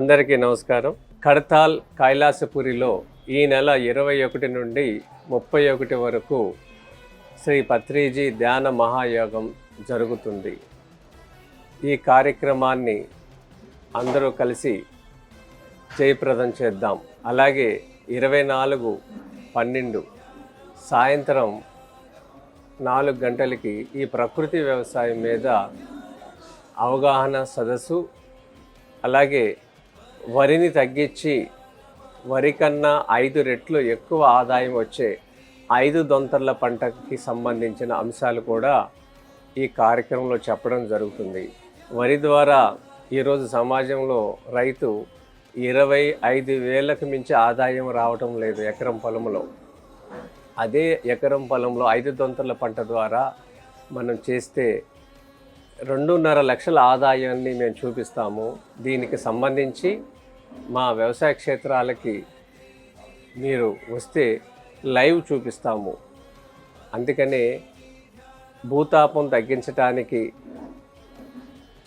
అందరికీ నమస్కారం. కడతాల్ కైలాసపురిలో ఈ నెల ఇరవై ఒకటి నుండి ముప్పై ఒకటి వరకు శ్రీ పత్రిజీ ధ్యాన మహాయోగం జరుగుతుంది. ఈ కార్యక్రమాన్ని అందరూ కలిసి జయప్రదం చేద్దాం. అలాగే ఇరవై నాలుగు పన్నెండు సాయంత్రం నాలుగు గంటలకి ఈ ప్రకృతి వ్యవసాయం మీద అవగాహన సదస్సు అలాగే వరిని తగ్గించి వరి కన్నా ఐదు రెట్లు ఎక్కువ ఆదాయం వచ్చే ఐదు దొంతర్ల పంటకి సంబంధించిన అంశాలు కూడా ఈ కార్యక్రమంలో చెప్పడం జరుగుతుంది. వరి ద్వారా ఈరోజు సమాజంలో రైతు ఇరవై ఐదు వేలకు మించి ఆదాయం రావటం లేదు ఎకరం పొలంలో. అదే ఎకరం పొలంలో ఐదు దొంతర్ల పంట ద్వారా మనం చేస్తే రెండున్నర లక్షల ఆదాయాన్ని మేము చూపిస్తాము. దీనికి సంబంధించి మా వ్యవసాయ క్షేత్రాలకి మీరు వస్తే లైవ్ చూపిస్తాము. అందుకనే భూతాపం తగ్గించటానికి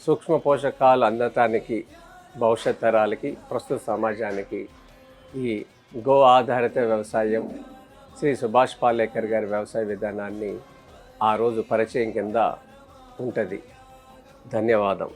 సూక్ష్మ పోషకాలు అందటానికి భవిష్యత్ తరాలకి ప్రస్తుత సమాజానికి ఈ గో ఆధారిత వ్యవసాయం శ్రీ సుభాష్ పాలేకర్ గారి వ్యవసాయ విధానాన్ని ఆ రోజు పరిచయం కింద ఉంటుంది. ధన్యవాదం.